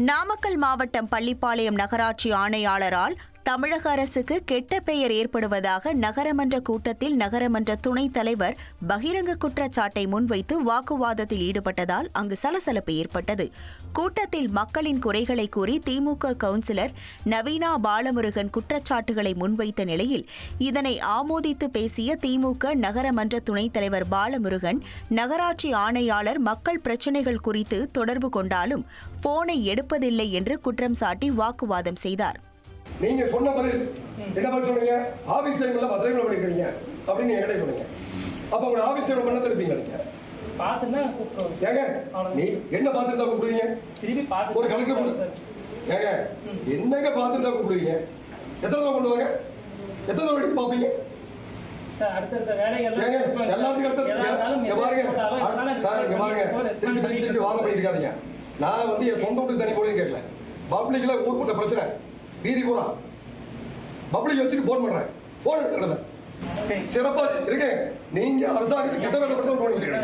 நாமக்கல் மாவட்டம் பள்ளிப்பாளையம் நகராட்சி ஆணையாளரால் தமிழக அரசுக்கு கெட்ட பெயர் ஏற்படுவதாக நகரமன்ற கூட்டத்தில் நகரமன்ற துணைத் தலைவர் பகிரங்க குற்றச்சாட்டை முன்வைத்து வாக்குவாதத்தில் ஈடுபட்டதால் அங்கு சலசலப்பு ஏற்பட்டது. கூட்டத்தில் மக்களின் குறைகளை கூறி திமுக கவுன்சிலர் நவீனா பாலமுருகன் குற்றச்சாட்டுகளை முன்வைத்த நிலையில் இதனை ஆமோதித்து பேசிய திமுக நகரமன்ற துணைத் தலைவர் பாலமுருகன் நகராட்சி ஆணையாளர் மக்கள் பிரச்சினைகள் குறித்து தொடர்பு கொண்டாலும் போனை எடுப்பதில்லை என்று குற்றம் சாட்டி வாக்குவாதம் செய்தார். நீங்க சொன்ன பதில். என்ன பதில் சொன்னீங்க? ஆபீஸ் டைம்ல பத்து டைம்ல பண்ணிக்கிறீங்க. அப்படின்னு என்கிட்ட சொன்னீங்க. அப்ப உங்க ஆபீஸ் டைம்ல பண்ண எடுப்பீங்க நீங்க. ஏங்க. நீ என்ன பார்த்துட்டு தான் கூப்பிடுவீங்க? ஒரு கலெக்டர் சார். ஏங்க என்னங்க பார்த்துட்டு தான் கூப்பிடுவீங்க? எத்தனை தடவை கொண்டு எத்தனை தடவை எடுத்து பார்ப்பீங்க? நான் வந்து என் சொந்த வீட்டு தனி கூட கேட்கல. பப்ளிக்ல ஊர்பட்ட பிரச்சனை. வீதி பூரா பப்ளிக் வச்சுட்டு போன் பண்றேன். போன் எடுக்கிறத சிறப்பா இருக்கேன் நீங்க அரசாங்கத்துக்கு கிட்ட வேலை பண்ணிக்கிறீங்க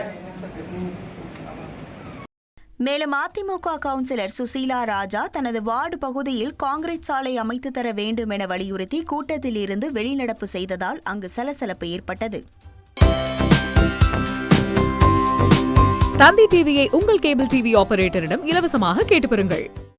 மேலும் அதிமுக கவுன்சிலர் சுசீலா ராஜா தனது வார்டு பகுதியில் காங்கிரீட் சாலை அமைத்து தர வேண்டும் என வலியுறுத்தி கூட்டத்தில் இருந்து வெளிநடப்பு செய்ததால் அங்கு சலசலப்பு ஏற்பட்டது. தந்தி டிவியை உங்கள் கேபிள் டிவி ஆபரேட்டரிடம் இலவசமாக கேட்டு பெறுங்கள்.